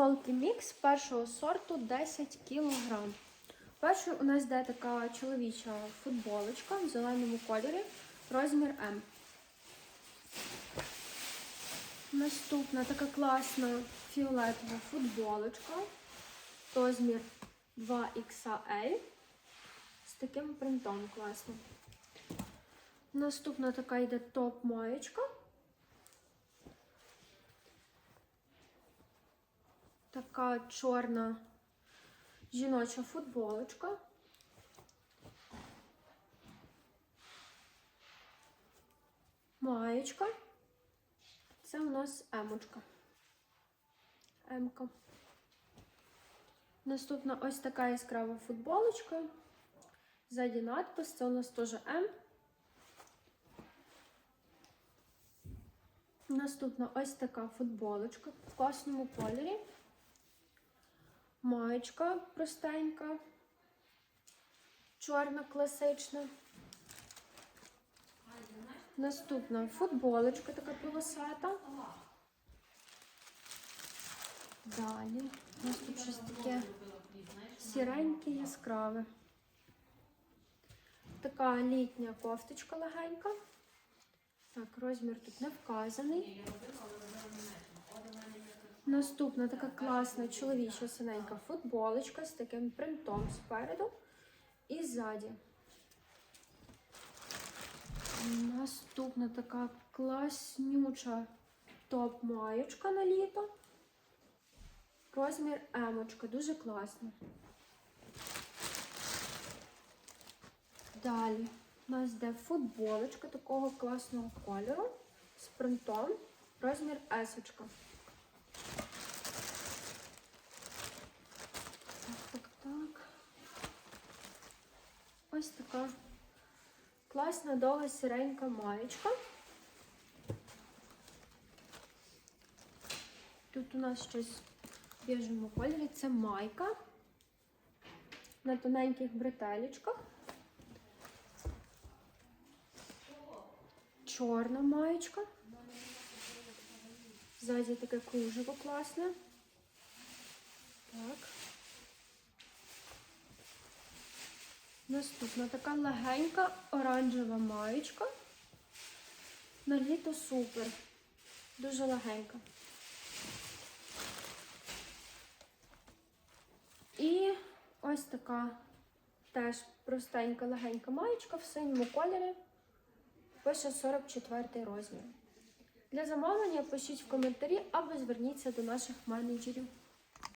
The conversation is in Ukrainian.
Футболки мікс першого сорту 10 кг. Першою у нас йде така чоловіча футболочка в зеленому кольорі, розмір М. Наступна така класна фіолетова футболочка, розмір 2XL з таким принтом класним. Наступна така йде топ-маєчка. Така чорна жіноча футболочка. Маєчка. Це у нас емочка. Емка. Наступна ось така яскрава футболочка. Ззаді надпис, це у нас теж М. Наступна ось така футболочка в класному кольорі. Маєчка простенька, чорна класична. Наступна футболочка така полосата. Далі. У нас тут щось таке сіреньке, яскраве. Така літня кофточка легенька. Так, розмір тут не вказаний. Наступна така класна чоловіча синенька футболочка з таким принтом спереду і ззаді. Наступна така класнюча топ-маєчка на літо. Розмір емочка, дуже класна. Далі у нас йде футболочка такого класного кольору з принтом, розмір есочка. Так, так, так. Ось така класна довга сіренька маєчка. Тут у нас щось в біжому кольорі. Це майка на тоненьких бретелечках. Чорна маєчка. Ззаді таке кружево класне. Так. Наступна така легенька оранжева маєчка. На літо супер. Дуже легенька. І ось така теж простенька легенька маєчка в синьому кольорі. Пише 44 розмір. Для замовлення пишіть в коментарі або зверніться до наших менеджерів.